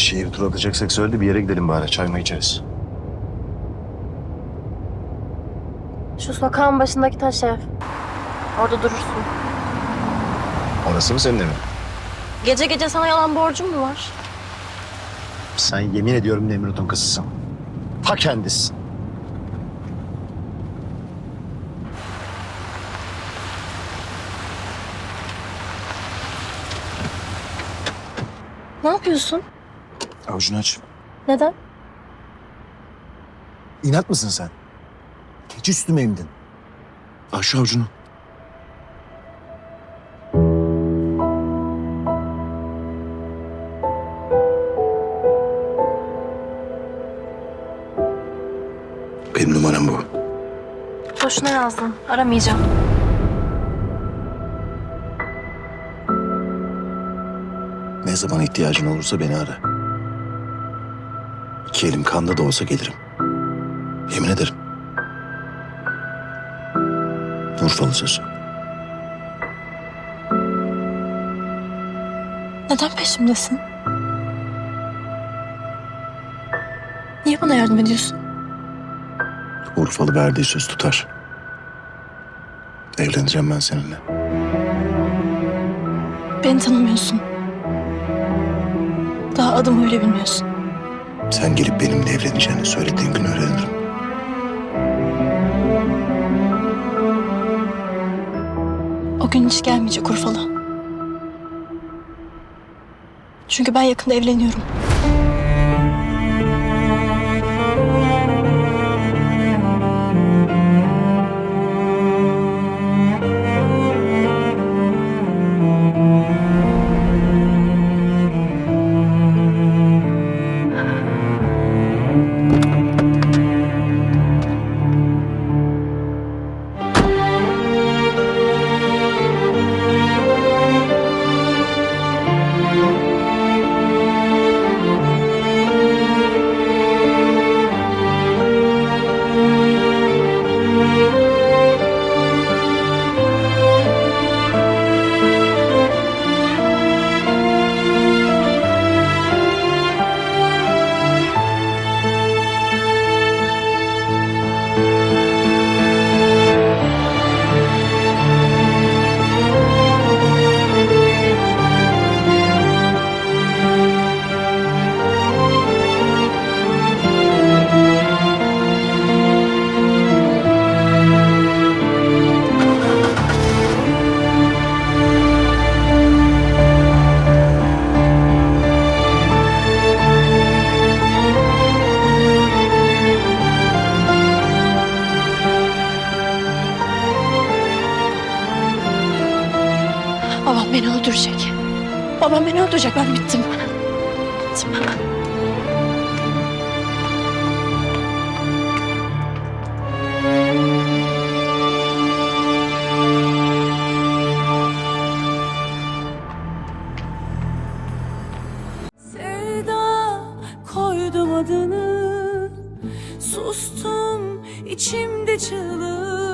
Şehir tur atacaksak söyle bir yere gidelim bari. Çay mı içeriz? Şu sokağın başındaki taş ev. Orada durursun. Orası mı senin evin? Gece gece sana yalan borcum mu var? Sen yemin ediyorum Nemrut'un kızısın. Ta kendisi. Ne yapıyorsun? Avucunu aç. Neden? İnat mısın sen? Hiç üstüme indin. Aç şu avucunu. Benim numaram bu. Boşuna yazdın. Aramayacağım. Ne zaman ihtiyacın olursa beni ara. İki elim kanda da olsa gelirim. Yemin ederim. Urfalı sözü. Neden peşimdesin? Niye bana yardım ediyorsun? Urfalı verdiği söz tutar. Evleneceğim ben seninle. Beni tanımıyorsun. Daha adımı bile bilmiyorsun. Sen gelip benimle evleneceğini söylediğin gün öğrenirim. O gün hiç gelmeyecek Urfalı. Çünkü ben yakında evleniyorum. Babam beni öldürecek. Babam beni öldürecek. Ben bittim. Bittim. Sevda koydum adını Sustum içimde çığlık